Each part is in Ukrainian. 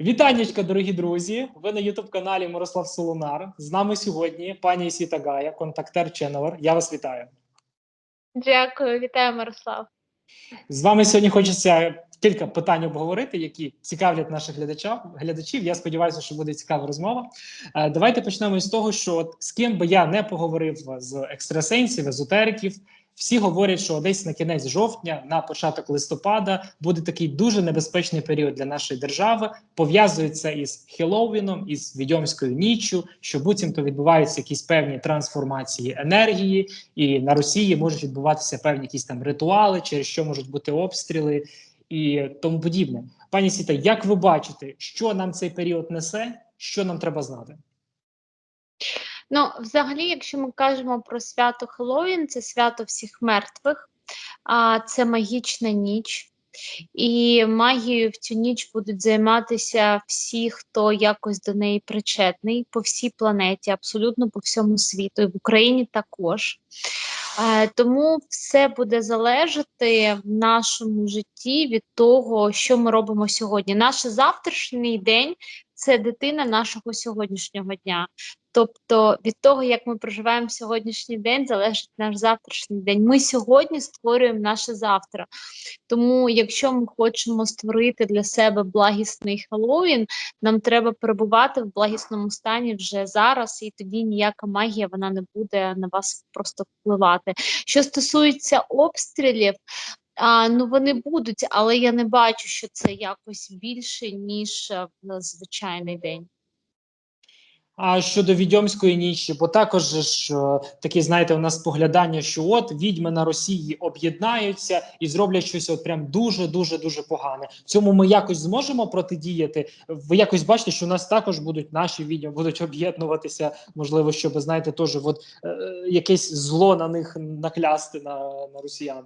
Вітаннячка, дорогі друзі! Ви на Ютуб-каналі Мирослав Солонар. З нами сьогодні пані Сіта Гая, контактер Ченнелер. Я вас вітаю. Дякую, вітаю, Мирослав. З вами сьогодні хочеться кілька питань обговорити, які цікавлять наших глядачів. глядачів. Я сподіваюся, що буде цікава розмова. Е, Давайте почнемо з того, що от з ким би я не поговорив з екстрасенсів, езотериків. Всі говорять, що десь на кінець жовтня, на початок листопада, буде такий дуже небезпечний період для нашої держави. Пов'язується із Хеллоуіном, із відьомською ніччю, що буцімто відбуваються якісь певні трансформації енергії, і на Росії можуть відбуватися певні якісь там ритуали, через що можуть бути обстріли і тому подібне. Пані Сіта, як ви бачите, що нам цей період несе, що нам треба знати? Ну, взагалі, якщо ми кажемо про свято Хеллоуін, це свято всіх мертвих, а це магічна ніч. І магією в цю ніч будуть займатися всі, хто якось до неї причетний по всій планеті, абсолютно по всьому світу, і в Україні також. Е, Тому все буде залежати в нашому житті від того, що ми робимо сьогодні. Наш завтрашній день це дитина нашого сьогоднішнього дня. Тобто від того, як ми проживаємо сьогоднішній день, залежить наш завтрашній день. Ми сьогодні створюємо наше завтра. Тому, якщо ми хочемо створити для себе благісний Хеллоуін, нам треба перебувати в благісному стані вже зараз, і тоді ніяка магія вона не буде на вас просто впливати. Що стосується обстрілів, а, ну вони будуть, але я не бачу, що це якось більше, ніж е, в звичайний день. А щодо відьомської нічі, бо також ж е, такі, знаєте, у нас поглядання, що от відьми на Росії об'єднаються і зроблять щось от прям дуже дуже дуже погане. Цьому ми якось зможемо протидіяти. Ви якось бачите, що у нас також будуть наші відьми будуть об'єднуватися, можливо, щоб знаєте, теж от е, якесь зло на них наклясти на, на росіян.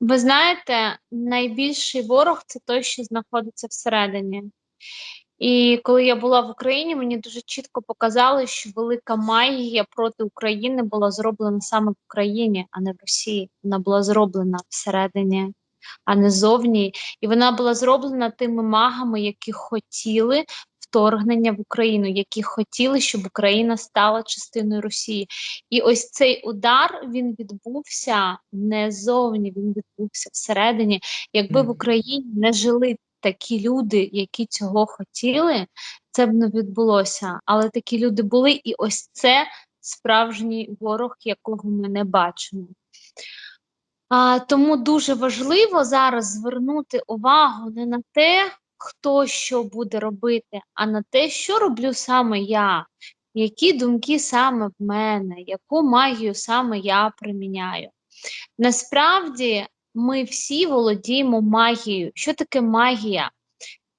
Ви знаєте, найбільший ворог це той, що знаходиться всередині. І коли я була в Україні, мені дуже чітко показали, що велика магія проти України була зроблена саме в Україні, а не в Росії. Вона була зроблена всередині, а не зовні. І вона була зроблена тими магами, які хотіли вторгнення в Україну, які хотіли, щоб Україна стала частиною Росії. І ось цей удар він відбувся не зовні, він відбувся всередині. Якби в Україні не жили такі люди, які цього хотіли, це б не відбулося. Але такі люди були, і ось це справжній ворог, якого ми не бачимо. А, тому дуже важливо зараз звернути увагу не на те, хто що буде робити, а на те, що роблю саме я, які думки саме в мене, яку магію саме я приміняю. Насправді ми всі володіємо магією. Що таке магія?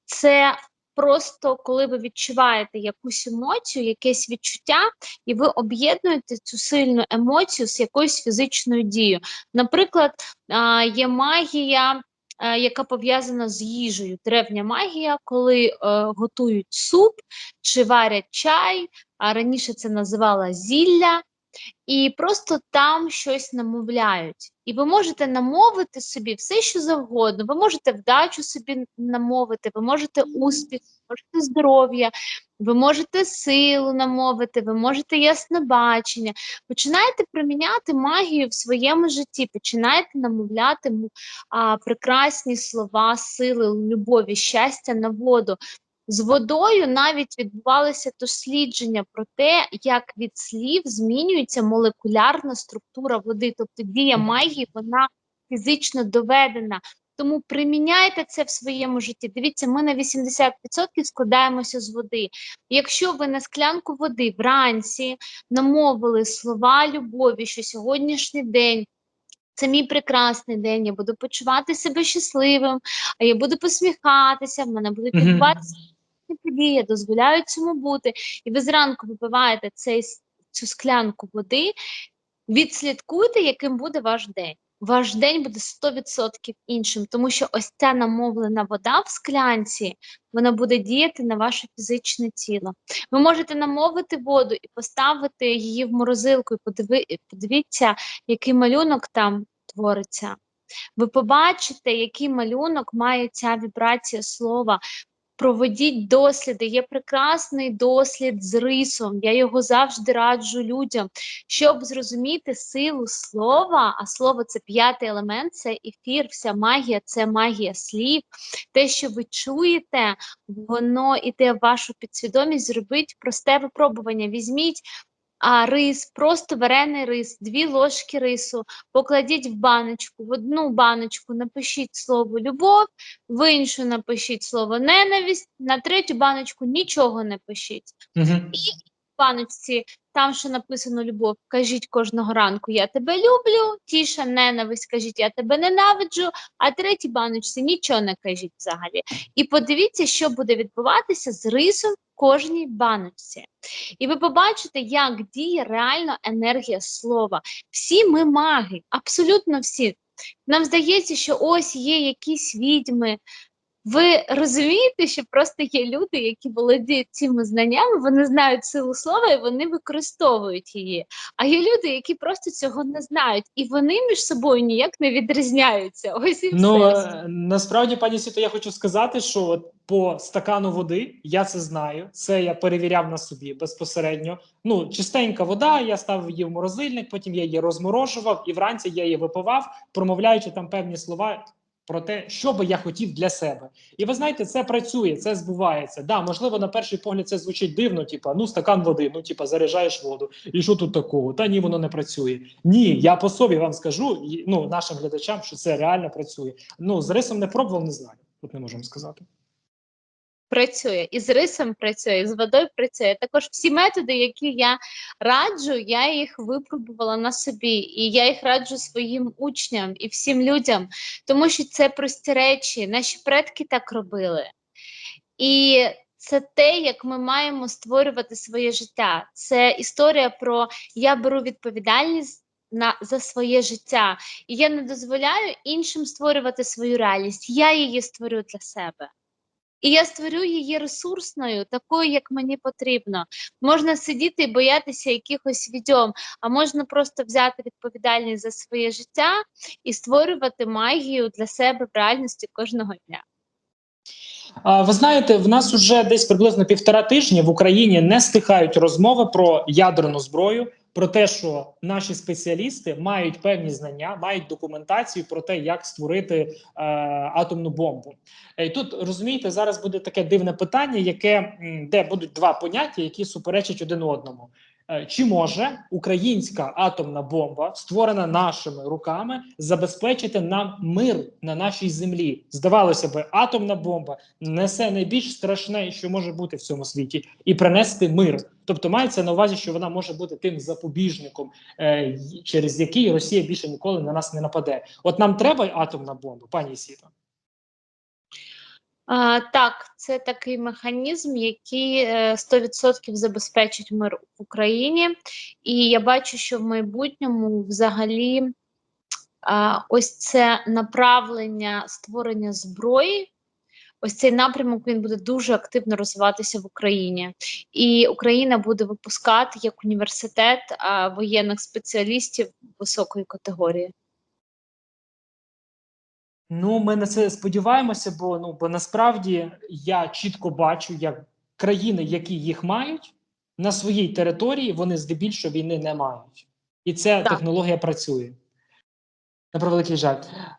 Це просто коли ви відчуваєте якусь емоцію, якесь відчуття, і ви об'єднуєте цю сильну емоцію з якоюсь фізичною дією. Наприклад, є магія. е, Яка пов'язана з їжею, древня магія, коли е, готують суп чи варять чай, а раніше це називала зілля, і просто там щось намовляють. І ви можете намовити собі все, що завгодно. Ви можете вдачу собі намовити, ви можете успіх, ви можете здоров'я, ви можете силу намовити, ви можете яснобачення. Починайте приміняти магію в своєму житті, починайте намовляти а, прекрасні слова, сили, любові, щастя на воду. З водою навіть відбувалися дослідження про те, як від слів змінюється молекулярна структура води, тобто дія магії, вона фізично доведена. Тому приміняйте це в своєму житті. Дивіться, ми на 80% складаємося з води. Якщо ви на склянку води вранці намовили слова любові, що сьогоднішній день. Це мій прекрасний день, я буду почувати себе щасливим, а я буду посміхатися, в мене будуть відбуватися події, я дозволяю цьому бути. І ви зранку випиваєте цей, цю склянку води, відслідкуйте, яким буде ваш день. Ваш день буде 100% іншим, тому що ось ця намовлена вода в склянці, вона буде діяти на ваше фізичне тіло. Ви можете намовити воду і поставити її в морозилку, і подивіться, який малюнок там твориться. Ви побачите, який малюнок має ця вібрація слова. Проведіть досліди. Є прекрасний дослід з рисом. Я його завжди раджу людям, щоб зрозуміти силу слова. А слово це п'ятий елемент, це ефір, вся магія, це магія слів. Те, що ви чуєте, воно іде в вашу підсвідомість. Зробіть просте випробування. Візьміть а, рис, просто варений рис, дві ложки рису, покладіть в баночку, в одну баночку напишіть слово любов, в іншу напишіть слово ненависть, на третю баночку нічого не пишіть. Угу. В баночці, там, що написано любов, кажіть кожного ранку Я тебе люблю, тіша ненависть, кажіть я тебе ненавиджу, а третій баночці нічого не кажіть взагалі. І подивіться, що буде відбуватися з рисом кожній баночці. І ви побачите, як діє реально енергія слова. Всі ми маги, абсолютно всі. Нам здається, що ось є якісь відьми. Ви розумієте, що просто є люди, які володіють цими знаннями, вони знають силу слова і вони використовують її. А є люди, які просто цього не знають, і вони між собою ніяк не відрізняються. Ось і Ну все. насправді, пані Сіто, я хочу сказати, що от по стакану води я це знаю. Це я перевіряв на собі безпосередньо. Ну, чистенька вода, я ставив її в морозильник, потім я її розморожував, і вранці я її випивав, промовляючи там певні слова. Про те, що би я хотів для себе, і ви знаєте, це працює, це збувається. Да, можливо, на перший погляд це звучить дивно, типа ну стакан води, ну типа заряджаєш воду, і що тут такого? Та ні, воно не працює. Ні, я по собі вам скажу, ну нашим глядачам, що це реально працює. Ну з рисом не пробував, не знаю. Тут не можемо сказати. Працює, і з рисом працює, і з водою працює. Також всі методи, які я раджу, я їх випробувала на собі, і я їх раджу своїм учням і всім людям, тому що це прості речі. Наші предки так робили. І це те, як ми маємо створювати своє життя. Це історія про я беру відповідальність на за своє життя, і я не дозволяю іншим створювати свою реальність. Я її створю для себе. І я створю її ресурсною, такою, як мені потрібно. Можна сидіти і боятися якихось відьом, а можна просто взяти відповідальність за своє життя і створювати магію для себе в реальності кожного дня. Ви знаєте, в нас уже десь приблизно півтора тижні в Україні не стихають розмови про ядерну зброю, про те, що наші спеціалісти мають певні знання, мають документацію про те, як створити е, атомну бомбу. Е, І тут розумієте, зараз буде таке дивне питання, яке де будуть два поняття, які суперечать один одному. Е, Чи може українська атомна бомба, створена нашими руками, забезпечити нам мир на нашій землі? Здавалося би, атомна бомба несе найбільш страшне, що може бути в цьому світі, і принести мир. Тобто мається на увазі, що вона може бути тим запобіжником, е, через який Росія більше ніколи на нас не нападе. От нам треба атомна бомба, пані Сіто. Так, це такий механізм, який е, 100% забезпечить мир в Україні. І я бачу, що в майбутньому взагалі ось це направлення створення зброї. Ось цей напрямок він буде дуже активно розвиватися в Україні, і Україна буде випускати як університет воєнних спеціалістів високої категорії. Ну, ми на це сподіваємося, бо ну бо насправді я чітко бачу, як країни, які їх мають на своїй території, вони здебільшого війни не мають, і ця Так. технологія працює. На превеликий жаль.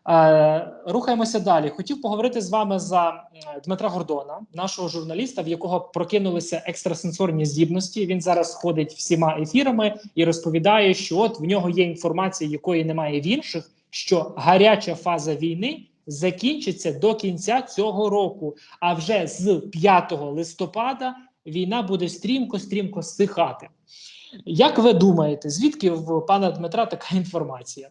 Е, рухаємося далі. Хотів поговорити з вами за Дмитра Гордона, нашого журналіста, в якого прокинулися екстрасенсорні здібності. Він зараз ходить всіма ефірами і розповідає, що от в нього є інформація, якої немає в інших, що гаряча фаза війни закінчиться до кінця цього року. А вже з 5 листопада війна буде стрімко-стрімко стихати. Як ви думаєте, звідки в пана Дмитра така інформація?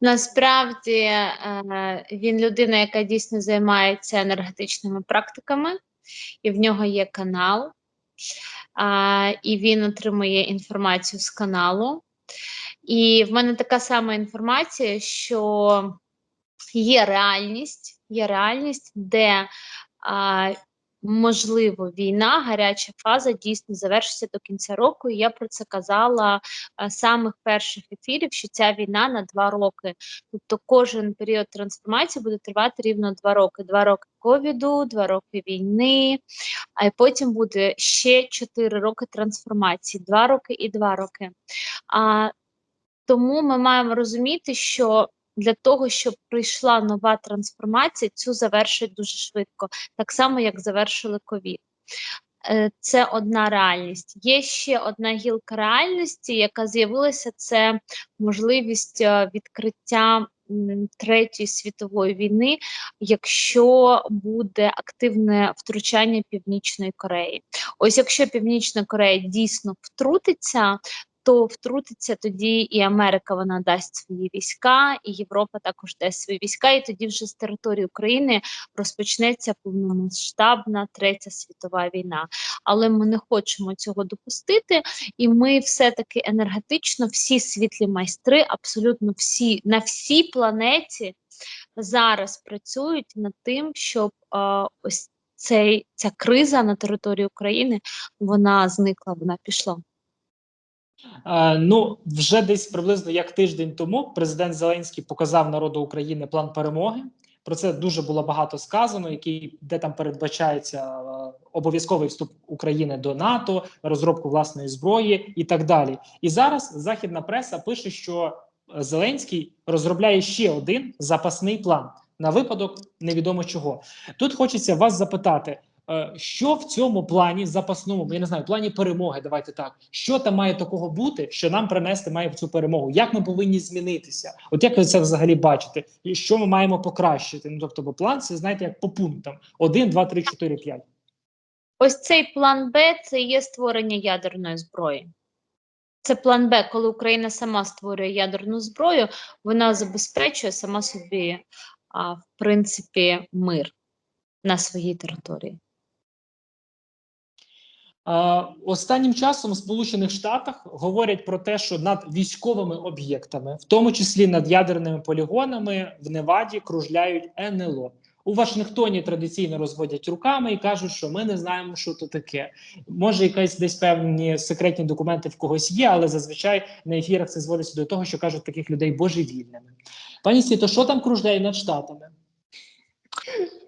Насправді е, він людина, яка дійсно займається енергетичними практиками, і в нього є канал, і він отримує інформацію з каналу. І в мене така сама інформація, що є реальність, є реальність, де а, можливо, війна, гаряча фаза дійсно завершиться до кінця року. І я про це казала з самих перших ефірів, що ця війна на два роки. Тобто кожен період трансформації буде тривати рівно два роки. Два роки ковіду, два роки війни, а потім буде ще чотири роки трансформації, два роки і два роки. А, тому ми маємо розуміти, що для того, щоб прийшла нова трансформація, цю завершить дуже швидко, так само як завершили ковід. Е, Це одна реальність. Є ще одна гілка реальності, яка з'явилася, це можливість е, відкриття Третьої світової війни, якщо буде активне втручання Північної Кореї. Ось якщо Північна Корея дійсно втрутиться, то втрутиться тоді і Америка вона дасть свої війська, і Європа також дасть свої війська, і тоді вже з території України розпочнеться повномасштабна третя світова війна. Але ми не хочемо цього допустити, і ми все-таки енергетично, всі світлі майстри, абсолютно всі на всій планеті зараз працюють над тим, щоб е, ось цей ця криза на території України вона зникла, вона пішла. Е, ну, вже десь приблизно як тиждень тому президент Зеленський показав народу України план перемоги. Про це дуже було багато сказано, який де там передбачається е, обов'язковий вступ України до НАТО, розробку власної зброї і так далі. І зараз західна преса пише, що Зеленський розробляє ще один запасний план на випадок невідомо чого. Тут хочеться вас запитати. Е, Що в цьому плані запасному, я не знаю, плані перемоги, давайте так. Що там має такого бути, що нам принести має в цю перемогу? Як ми повинні змінитися? От як ви це взагалі бачите? І що ми маємо покращити? Ну тобто, бо план це знаєте, як по пунктам: 1, 2, 3, 4, 5. Ось цей план Б це є створення ядерної зброї. Це план Б, коли Україна сама створює ядерну зброю, вона забезпечує сама собі, а, в принципі, мир на своїй території. Останнім часом в Сполучених Штатах говорять про те, що над військовими об'єктами, в тому числі над ядерними полігонами, в Неваді кружляють НЛО. У Вашингтоні традиційно розводять руками і кажуть, що ми не знаємо, що то таке. Може, якась десь певні секретні документи в когось є, але зазвичай на ефірах це зводиться до того, що кажуть таких людей божевільними. Пані Сіто, що там кружляє над штатами?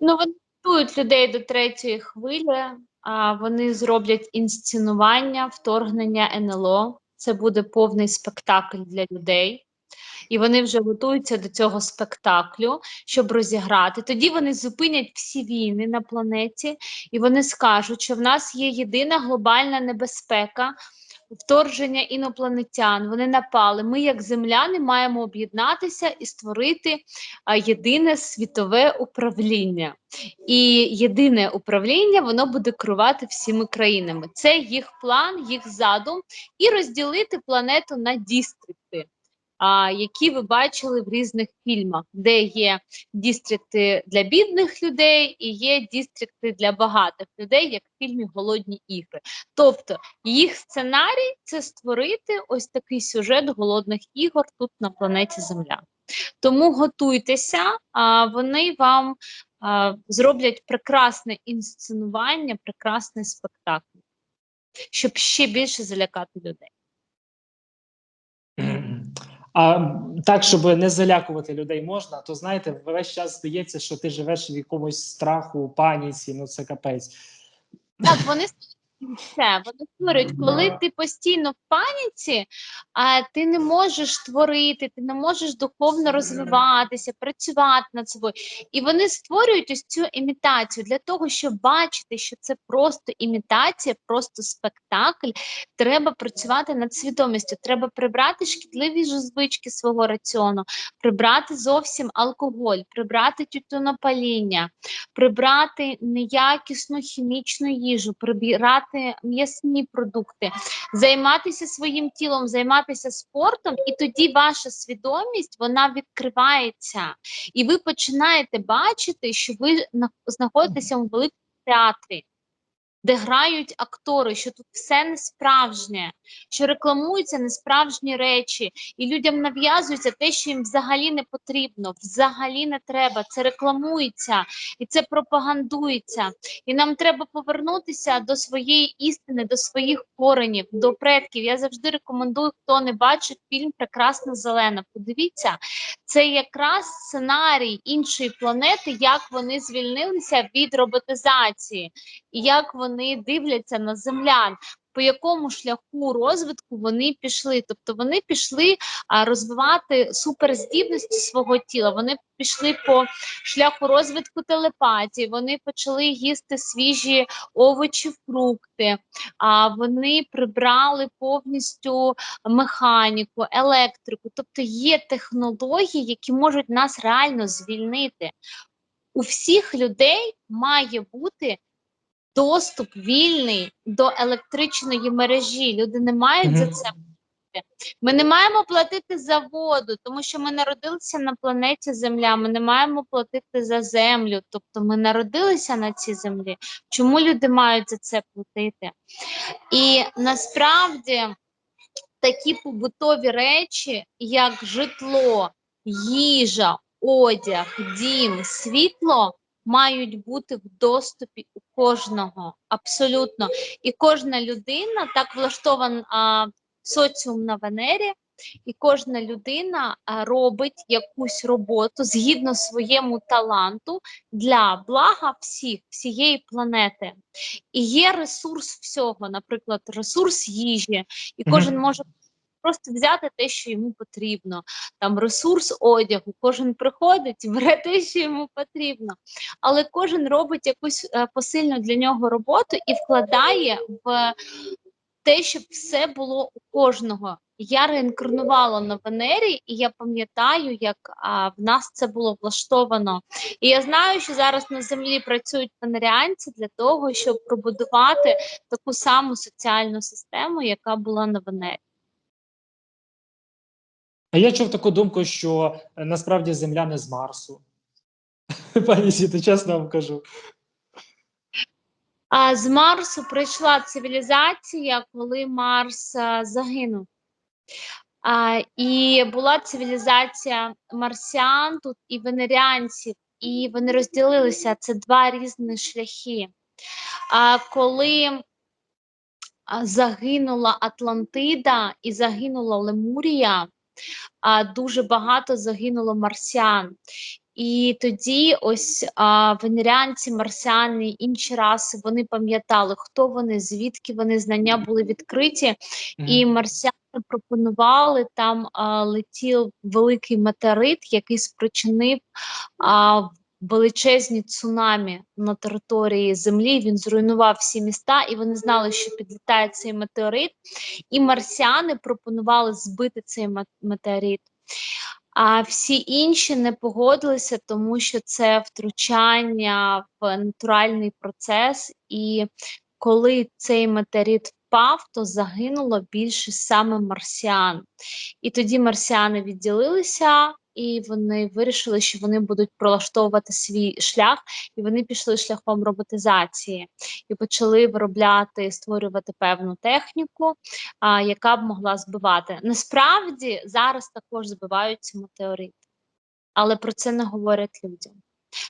Ну, вони готують людей до третьої хвилі, вони зроблять інсценування, вторгнення НЛО. Це буде повний спектакль для людей. І вони вже готуються до цього спектаклю, щоб розіграти. Тоді вони зупинять всі війни на планеті, і вони скажуть, що в нас є єдина глобальна небезпека вторження інопланетян. Вони напали. Ми, як земляни, маємо об'єднатися і створити єдине світове управління. І єдине управління воно буде керувати всіми країнами. Це їх план, їх задум, і розділити планету на дістрикти. Які ви бачили в різних фільмах, де є дістрикти для бідних людей і є дістрикти для багатих людей, як в фільмі Голодні ігри. Тобто їх сценарій це створити ось такий сюжет голодних ігор тут на планеті Земля. Тому готуйтеся, вони вам зроблять прекрасне інсценування, прекрасний спектакль, щоб ще більше залякати людей. А так, щоб не залякувати людей можна, то знаєте, весь час здається, що ти живеш в якомусь страху, паніці, ну це капець. Так, вони це вони створюють, коли ти постійно в паніці, а ти не можеш творити, ти не можеш духовно розвиватися, працювати над собою. І вони створюють ось цю імітацію для того, щоб бачити, що це просто імітація, просто спектакль. Треба працювати над свідомістю. Треба прибрати шкідливі звички свого раціону, прибрати зовсім алкоголь, прибрати тютюнопаління, прибрати неякісну хімічну їжу, прибирати м'ясні продукти, займатися своїм тілом, займатися спортом, і тоді ваша свідомість вона відкривається, і ви починаєте бачити, що ви на- знаходитеся у великому театрі. Де грають актори, що тут все не справжнє, що рекламуються несправжні речі, і людям нав'язується те, що їм взагалі не потрібно, взагалі не треба. Це рекламується і це пропагандується. І нам треба повернутися до своєї істини, до своїх коренів, до предків. Я завжди рекомендую, хто не бачить фільм Прекрасна зелена. Подивіться, це якраз сценарій іншої планети, як вони звільнилися від роботизації, і як вони дивляться на землян. По якому шляху розвитку вони пішли? Тобто вони пішли розвивати суперздібності свого тіла. Вони пішли по шляху розвитку телепатії. Вони почали їсти свіжі овочі, фрукти. Вони прибрали повністю механіку, електрику. Тобто є технології, які можуть нас реально звільнити. У всіх людей має бути доступ вільний до електричної мережі. Люди не мають за це платити. Ми не маємо платити за воду, тому що ми народилися на планеті Земля. Ми не маємо платити за землю. Тобто ми народилися на цій землі. Чому люди мають за це платити? І насправді такі побутові речі, як житло, їжа, одяг, дім, світло. Мають бути в доступі у кожного абсолютно. І кожна людина так влаштован а, соціум на Венері, і кожна людина робить якусь роботу згідно своєму таланту для блага всіх, всієї планети. І є ресурс всього, наприклад, ресурс їжі, і кожен може просто взяти те, що йому потрібно. Там ресурс одягу, кожен приходить, бере те, що йому потрібно. Але кожен робить якусь е, посильну для нього роботу і вкладає в те, щоб все було у кожного. Я реінкарнувала на Венері, і я пам'ятаю, як а, в нас це було влаштовано. І я знаю, що зараз на землі працюють венеріанці для того, щоб пробудувати таку саму соціальну систему, яка була на Венері. А я чув таку думку, що е, насправді Земля не з Марсу. Пані Сіто, чесно вам кажу. А з Марсу прийшла цивілізація, коли Марс а, загинув. А, і була цивілізація марсіан тут і венеріанців, і вони розділилися. Це два різні шляхи. А коли загинула Атлантида і загинула Лемурія, а, дуже багато загинуло марсіан. І тоді ось а, венеріанці, марсіани, інші раси вони пам'ятали, хто вони, звідки вони знання були відкриті, і марсіани пропонували там а, летів великий метеорит, який спричинив а, величезні цунамі на території Землі. Він зруйнував всі міста, і вони знали, що підлітає цей метеорит. І марсіани пропонували збити цей ме- метеорит. А всі інші не погодилися, тому що це втручання в натуральний процес, і коли цей метеорит впав, то загинуло більше саме марсіан. І тоді марсіани відділилися, і вони вирішили, що вони будуть пролаштовувати свій шлях, і вони пішли шляхом роботизації і почали виробляти, створювати певну техніку, а, яка б могла збивати. Насправді зараз також збиваються метеорити, але про це не говорять людям.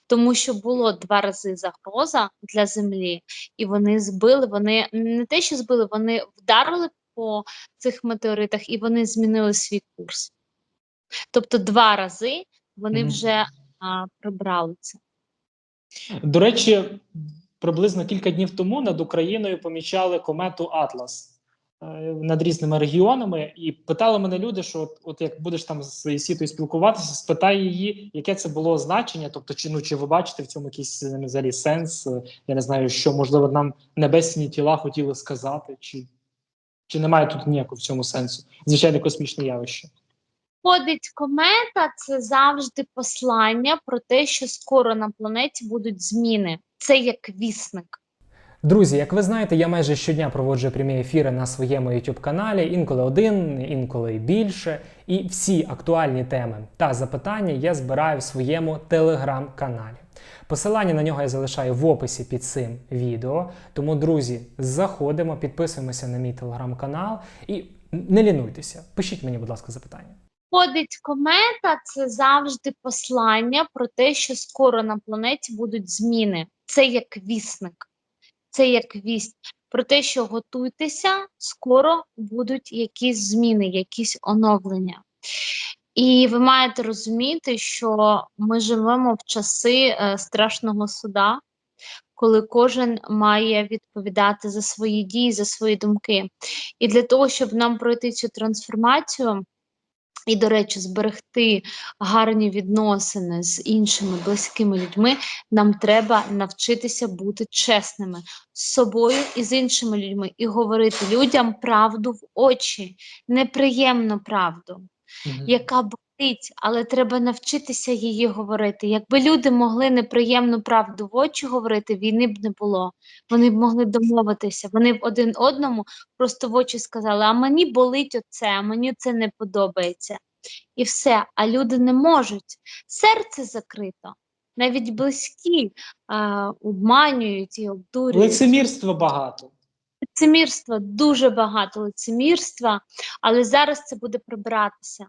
Тому що було два рази загроза для землі, і вони збили. Вони не те, що збили, вони вдарили по цих метеоритах і вони змінили свій курс. Тобто, два рази вони Мгм. вже а, прибрали це. До речі, приблизно кілька днів тому над Україною помічали комету Атлас е, над різними регіонами, і питали мене люди, що от, от як будеш там з сітою спілкуватися, спитай її, яке це було значення. Тобто, чи ну чи ви бачите в цьому якийсь взагалі сенс? Е, Я не знаю, що можливо нам небесні тіла хотіли сказати, чи, чи немає тут ніякого в цьому сенсу? Звичайно, космічне явище. Ходить комета, це завжди послання про те, що скоро на планеті будуть зміни. Це як вісник. Друзі, як ви знаєте, я майже щодня проводжу прямі ефіри на своєму youtube каналі, інколи один, інколи більше. І всі актуальні теми та запитання я збираю в своєму телеграм-каналі. Посилання на нього я залишаю в описі під цим відео. Тому, друзі, заходимо, підписуємося на мій телеграм-канал і не лінуйтеся. Пишіть мені, будь ласка, запитання. Ходить комета це завжди послання про те, що скоро на планеті будуть зміни. Це як вісник, це як вість про те, що готуйтеся, скоро будуть якісь зміни, якісь оновлення. І ви маєте розуміти, що ми живемо в часи е, страшного суда, коли кожен має відповідати за свої дії, за свої думки. І для того, щоб нам пройти цю трансформацію, і, до речі, зберегти гарні відносини з іншими близькими людьми, нам треба навчитися бути чесними з собою і з іншими людьми, і говорити людям правду в очі, неприємну правду, яка болить, але треба навчитися її говорити. Якби люди могли неприємну правду в очі говорити, війни б не було. Вони б могли домовитися. Вони б один одному просто в очі сказали: а мені болить оце, а мені це не подобається. І все. А люди не можуть. Серце закрито. Навіть близькі а, обманюють і обдурюють. Лицемірства багато. Лицемірства, дуже багато лицемірства, але зараз це буде прибиратися.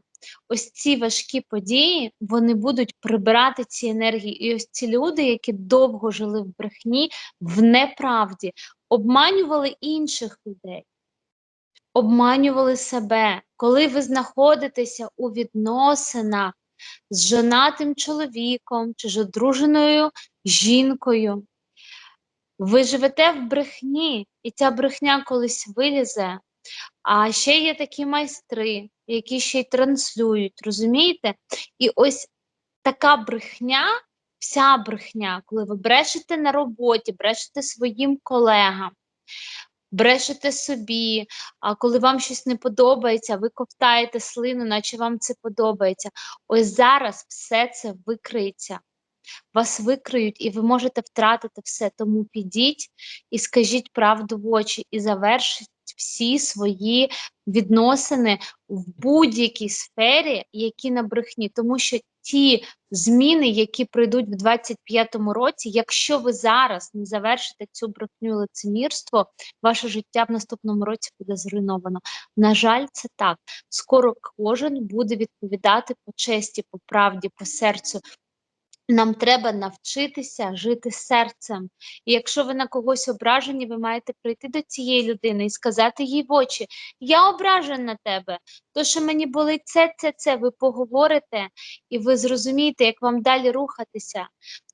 Ось ці важкі події вони будуть прибирати ці енергії. І ось ці люди, які довго жили в брехні, в неправді, обманювали інших людей, обманювали себе. Коли ви знаходитеся у відносинах з женатим чоловіком чи ж одруженою жінкою, ви живете в брехні, і ця брехня колись вилізе. А ще є такі майстри, які ще й транслюють, розумієте? І ось така брехня, вся брехня, коли ви брешете на роботі, брешете своїм колегам, брешете собі, а коли вам щось не подобається, ви ковтаєте слину, наче вам це подобається. Ось зараз все це викриється. Вас викриють, і ви можете втратити все. Тому підіть і скажіть правду в очі, і завершіть всі свої відносини в будь-якій сфері, які на брехні, тому що ті зміни, які прийдуть в 25-му році, якщо ви зараз не завершите цю брехню лицемірство, ваше життя в наступному році буде зруйновано. На жаль, це так. Скоро кожен буде відповідати по честі, по правді, по серцю. Нам треба навчитися жити серцем. І якщо ви на когось ображені, ви маєте прийти до цієї людини і сказати їй в очі: Я ображен на тебе, то що мені болить це, це, це. Ви поговорите і ви зрозумієте, як вам далі рухатися.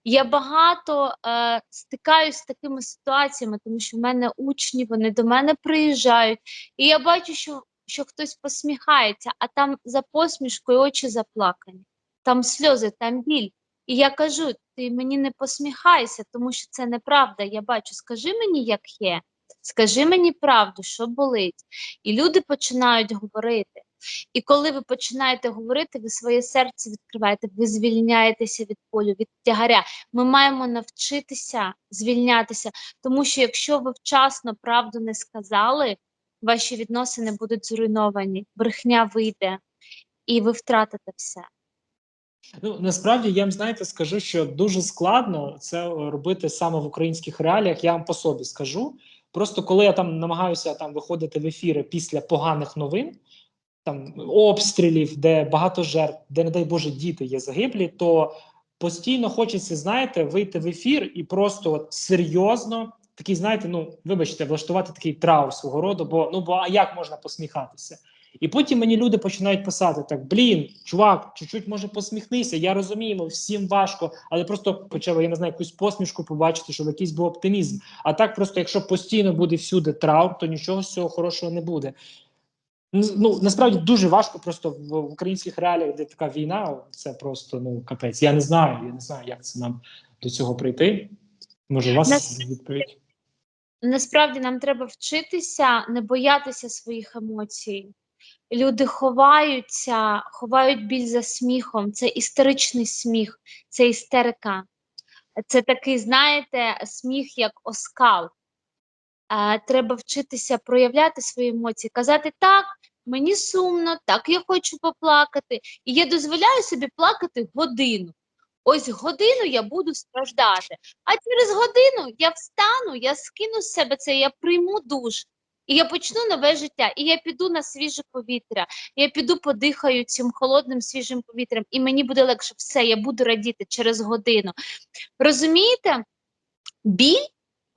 Я багато е, стикаюсь з такими ситуаціями, тому що в мене учні, вони до мене приїжджають, і я бачу, що, що хтось посміхається, а там за посмішкою очі заплакані, там сльози, там біль. І я кажу: ти мені не посміхайся, тому що це неправда. Я бачу, скажи мені, як є, скажи мені правду, що болить. І люди починають говорити. І коли ви починаєте говорити, ви своє серце відкриваєте, ви звільняєтеся від полю, від тягаря. Ми маємо навчитися звільнятися, тому що якщо ви вчасно правду не сказали, ваші відносини будуть зруйновані, брехня вийде, і ви втратите все. Ну насправді я вам знаєте, скажу, що дуже складно це робити саме в українських реаліях. Я вам по собі скажу. Просто коли я там намагаюся там виходити в ефіри після поганих новин, там обстрілів, де багато жертв, де, не дай Боже, діти є загиблі, то постійно хочеться, знаєте, вийти в ефір і просто от серйозно такий, знаєте, ну вибачте, влаштувати такий траур свого роду, бо ну бо а як можна посміхатися? І потім мені люди починають писати так: блін, чувак, чуть-чуть може посміхнися. Я розумію, всім важко, але просто почав я не знаю якусь посмішку побачити, щоб якийсь був оптимізм. А так, просто якщо постійно буде всюди траур, то нічого з цього хорошого не буде. Ну насправді дуже важко просто в, українських реаліях, де така війна, це просто ну капець. Я не знаю, я не знаю, як це нам до цього прийти. Може, у вас Нас- відповідь? Насправді нам треба вчитися не боятися своїх емоцій. Люди ховаються, ховають біль за сміхом. Це істеричний сміх, це істерика. Це такий, знаєте, сміх як оскал. Е, треба вчитися проявляти свої емоції, казати так, мені сумно, так я хочу поплакати. І я дозволяю собі плакати годину. ось годину я буду страждати, а через годину я встану, я скину з себе це, я прийму душ. І я почну нове життя, і я піду на свіже повітря, я піду подихаю цим холодним свіжим повітрям, і мені буде легше все, я буду радіти через годину. Розумієте? Біль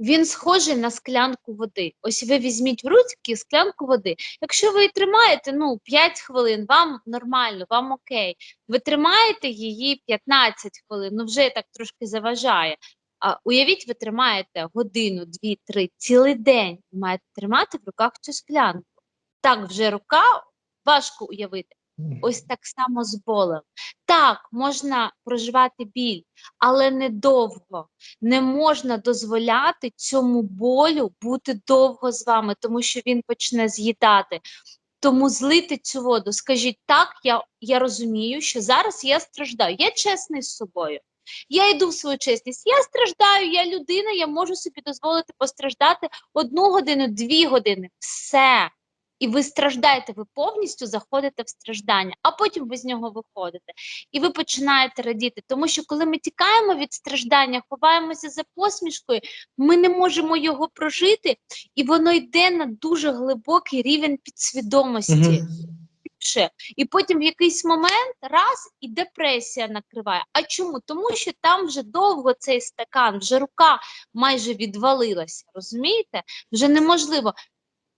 він схожий на склянку води. Ось ви візьміть в руки склянку води. Якщо ви тримаєте ну, 5 хвилин, вам нормально, вам окей. Ви тримаєте її 15 хвилин, ну вже так трошки заважає. А уявіть, ви тримаєте годину, дві, три, цілий день ви маєте тримати в руках цю склянку. Так, вже рука важко уявити. Ось так само з болем. Так, можна проживати біль, але недовго. Не можна дозволяти цьому болю бути довго з вами, тому що він почне з'їдати. Тому злити цю воду. Скажіть, так, я, я розумію, що зараз я страждаю. Я чесний з собою. Я йду в свою чесність. Я страждаю, я людина, я можу собі дозволити постраждати одну годину, дві години. Все. І ви страждаєте, ви повністю заходите в страждання, а потім ви з нього виходите. І ви починаєте радіти. Тому що коли ми тікаємо від страждання, ховаємося за посмішкою, ми не можемо його прожити, і воно йде на дуже глибокий рівень підсвідомості. Мгм. Ще. І потім в якийсь момент раз і депресія накриває. А чому? Тому що там вже довго цей стакан, вже рука майже відвалилася. Розумієте? Вже неможливо.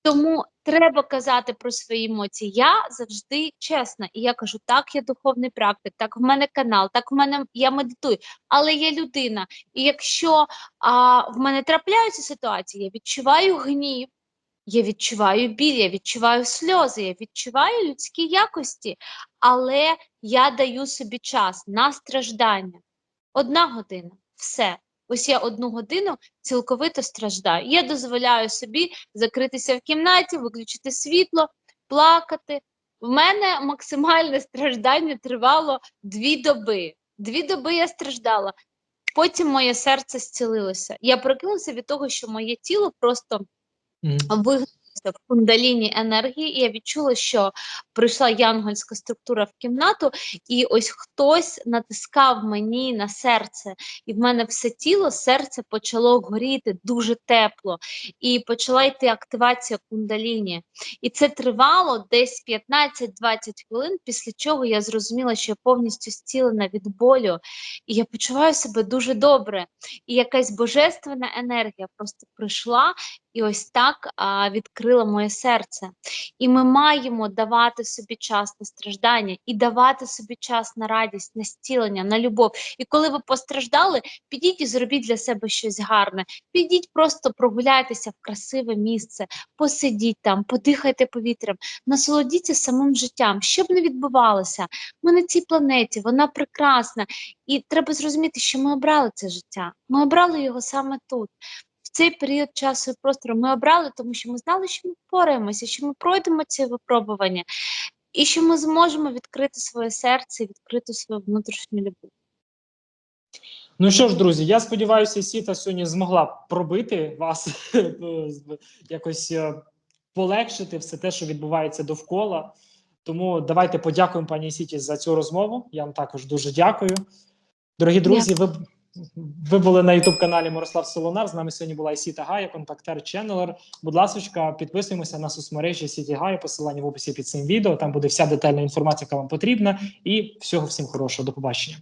Тому треба казати про свої емоції. Я завжди чесна, і я кажу: так, я духовний практик, так в мене канал, так в мене я медитую, але я людина. І якщо а, в мене трапляються ситуації, я відчуваю гнів, я відчуваю біль, я відчуваю сльози, я відчуваю людські якості, але я даю собі час на страждання. Одна година, все. Ось я одну годину цілковито страждаю. Я дозволяю собі закритися в кімнаті, виключити світло, плакати. В мене максимальне страждання тривало дві доби. Дві доби я страждала. Потім моє серце зцілилося. Я прокинулася від того, що моє тіло просто Мгм. вигнулося в кундаліні енергії, і я відчула, що прийшла янгольська структура в кімнату, і ось хтось натискав мені на серце, і в мене все тіло, серце почало горіти дуже тепло, і почала йти активація кундаліні. І це тривало десь 15-20 хвилин, після чого я зрозуміла, що я повністю зцілена від болю, і я почуваю себе дуже добре. І якась божественна енергія просто прийшла і ось так а, відкрила моє серце. І ми маємо давати собі час на страждання і давати собі час на радість, на зцілення, на любов. І коли ви постраждали, підіть і зробіть для себе щось гарне. Підіть, просто прогуляйтеся в красиве місце, посидіть там, подихайте повітрям, насолодіться самим життям, що б не відбувалося. Ми на цій планеті, вона прекрасна. І треба зрозуміти, що ми обрали це життя. Ми обрали його саме тут. Цей період часу і простору ми обрали, тому що ми знали, що ми впораємося, що ми пройдемо ці випробування, і що ми зможемо відкрити своє серце, відкрити свою внутрішню любов. Ну що ж, друзі, я сподіваюся, Сіта сьогодні змогла пробити вас, якось е, полегшити все те, що відбувається довкола. Тому давайте подякуємо пані Сіті за цю розмову. Я вам також дуже дякую. Дорогі друзі, ви, ви були на youtube каналі Мирослав Солонар. З нами сьогодні була Сіта Гая, контактер ченнелер. Будь ласка, підписуємося на соцмережі Сіті Гая, посилання в описі під цим відео. Там буде вся детальна інформація, яка вам потрібна. І всього всім хорошого. До побачення.